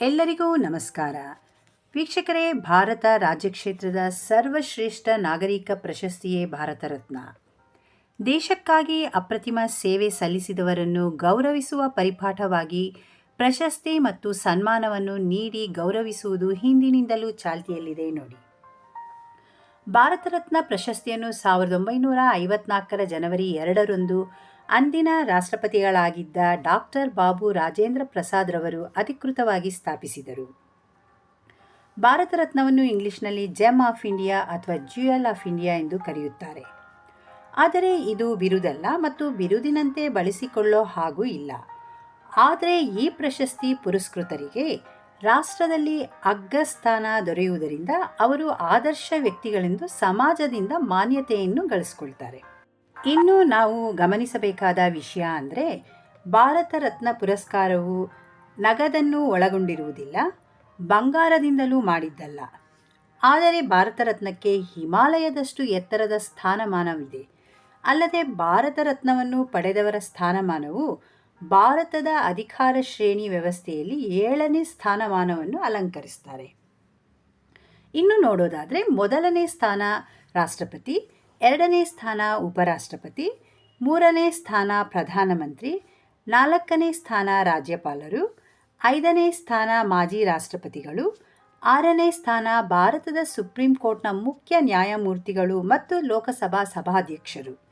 ಎಲ್ಲರಿಗೂ ನಮಸ್ಕಾರ. ವೀಕ್ಷಕರೇ, ಭಾರತ ರಾಜ್ಯಕ್ಷೇತ್ರದ ಸರ್ವಶ್ರೇಷ್ಠ ನಾಗರಿಕ ಪ್ರಶಸ್ತಿಯೇ ಭಾರತ ರತ್ನ ದೇಶಕ್ಕಾಗಿ ಅಪ್ರತಿಮ ಸೇವೆ ಸಲ್ಲಿಸಿದವರನ್ನು ಗೌರವಿಸುವ ಪರಿಪಾಠವಾಗಿ ಪ್ರಶಸ್ತಿ ಮತ್ತು ಸನ್ಮಾನವನ್ನು ನೀಡಿ ಗೌರವಿಸುವುದು ಹಿಂದಿನಿಂದಲೂ ಚಾಲ್ತಿಯಲ್ಲಿದೆ ನೋಡಿ. ಭಾರತ ರತ್ನ ಪ್ರಶಸ್ತಿಯನ್ನು ಸಾವಿರದ ಒಂಬೈನೂರ ಐವತ್ನಾಲ್ಕರ ಜನವರಿ ಎರಡರಂದು ಅಂದಿನ ರಾಷ್ಟ್ರಪತಿಗಳಾಗಿದ್ದ ಡಾಕ್ಟರ್ ಬಾಬು ರಾಜೇಂದ್ರ ಪ್ರಸಾದ್ ರವರು ಅಧಿಕೃತವಾಗಿ ಸ್ಥಾಪಿಸಿದರು. ಭಾರತ ರತ್ನವನ್ನು ಇಂಗ್ಲಿಷ್ನಲ್ಲಿ ಜೆಮ್ ಆಫ್ ಇಂಡಿಯಾ ಅಥವಾ ಜ್ಯೂಯಲ್ ಆಫ್ ಇಂಡಿಯಾ ಎಂದು ಕರೆಯುತ್ತಾರೆ. ಆದರೆ ಇದು ಬಿರುದಲ್ಲ ಮತ್ತು ಬಿರುದಿನಂತೆ ಬಳಸಿಕೊಳ್ಳೋ ಹಾಗೂ ಇಲ್ಲ. ಆದರೆ ಈ ಪ್ರಶಸ್ತಿ ಪುರಸ್ಕೃತರಿಗೆ ರಾಷ್ಟ್ರದಲ್ಲಿ ಅಗ್ರಸ್ಥಾನ ದೊರೆಯುವುದರಿಂದ ಅವರು ಆದರ್ಶ ವ್ಯಕ್ತಿಗಳೆಂದು ಸಮಾಜದಿಂದ ಮಾನ್ಯತೆಯನ್ನು ಗಳಿಸ್ಕೊಳ್ತಾರೆ. ಇನ್ನು ನಾವು ಗಮನಿಸಬೇಕಾದ ವಿಷಯ ಅಂದರೆ, ಭಾರತ ರತ್ನ ಪುರಸ್ಕಾರವು ನಗದನ್ನು ಒಳಗೊಂಡಿರುವುದಿಲ್ಲ, ಬಂಗಾರದಿಂದಲೂ ಮಾಡಿದ್ದಲ್ಲ. ಆದರೆ ಭಾರತ ರತ್ನಕ್ಕೆ ಹಿಮಾಲಯದಷ್ಟು ಎತ್ತರದ ಸ್ಥಾನಮಾನವಿದೆ. ಅಲ್ಲದೆ ಭಾರತ ರತ್ನವನ್ನು ಪಡೆದವರ ಸ್ಥಾನಮಾನವು ಭಾರತದ ಅಧಿಕಾರ ಶ್ರೇಣಿ ವ್ಯವಸ್ಥೆಯಲ್ಲಿ ಏಳನೇ ಸ್ಥಾನಮಾನವನ್ನು ಅಲಂಕರಿಸ್ತಾರೆ. ಇನ್ನು ನೋಡೋದಾದರೆ ಮೊದಲನೇ ಸ್ಥಾನ ರಾಷ್ಟ್ರಪತಿ, ಎರಡನೇ ಸ್ಥಾನ ಉಪರಾಷ್ಟ್ರಪತಿ, ಮೂರನೇ ಸ್ಥಾನ ಪ್ರಧಾನಮಂತ್ರಿ, ನಾಲ್ಕನೇ ಸ್ಥಾನ ರಾಜ್ಯಪಾಲರು, ಐದನೇ ಸ್ಥಾನ ಮಾಜಿ ರಾಷ್ಟ್ರಪತಿಗಳು, ಆರನೇ ಸ್ಥಾನ ಭಾರತದ ಸುಪ್ರೀಂ ಕೋರ್ಟ್ನ ಮುಖ್ಯ ನ್ಯಾಯಮೂರ್ತಿಗಳು ಮತ್ತು ಲೋಕಸಭಾ ಸಭಾಧ್ಯಕ್ಷರು.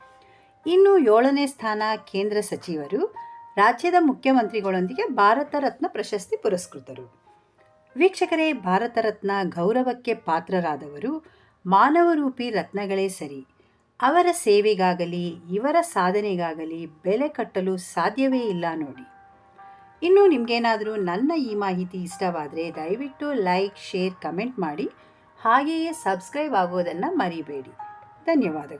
ಇನ್ನು ಏಳನೇ ಸ್ಥಾನ ಕೇಂದ್ರ ಸಚಿವರು ರಾಜ್ಯದ ಮುಖ್ಯಮಂತ್ರಿಗಳೊಂದಿಗೆ ಭಾರತ ರತ್ನ ಪ್ರಶಸ್ತಿ ಪುರಸ್ಕೃತರು. ವೀಕ್ಷಕರೇ, ಭಾರತ ರತ್ನ ಗೌರವಕ್ಕೆ ಪಾತ್ರರಾದವರು ಮಾನವರೂಪಿ ರತ್ನಗಳೇ ಸರಿ. ಅವರ ಸೇವೆಗಾಗಲಿ, ಇವರ ಸಾಧನೆಗಾಗಲಿ ಬೆಲೆ ಕಟ್ಟಲು ಸಾಧ್ಯವೇ ಇಲ್ಲ ನೋಡಿ. ಇನ್ನು ನಿಮಗೇನಾದರೂ ನನ್ನ ಈ ಮಾಹಿತಿ ಇಷ್ಟವಾದರೆ ದಯವಿಟ್ಟು ಲೈಕ್, ಶೇರ್, ಕಮೆಂಟ್ ಮಾಡಿ. ಹಾಗೆಯೇ ಸಬ್ಸ್ಕ್ರೈಬ್ ಆಗೋದನ್ನು ಮರಿಬೇಡಿ. ಧನ್ಯವಾದಗಳು.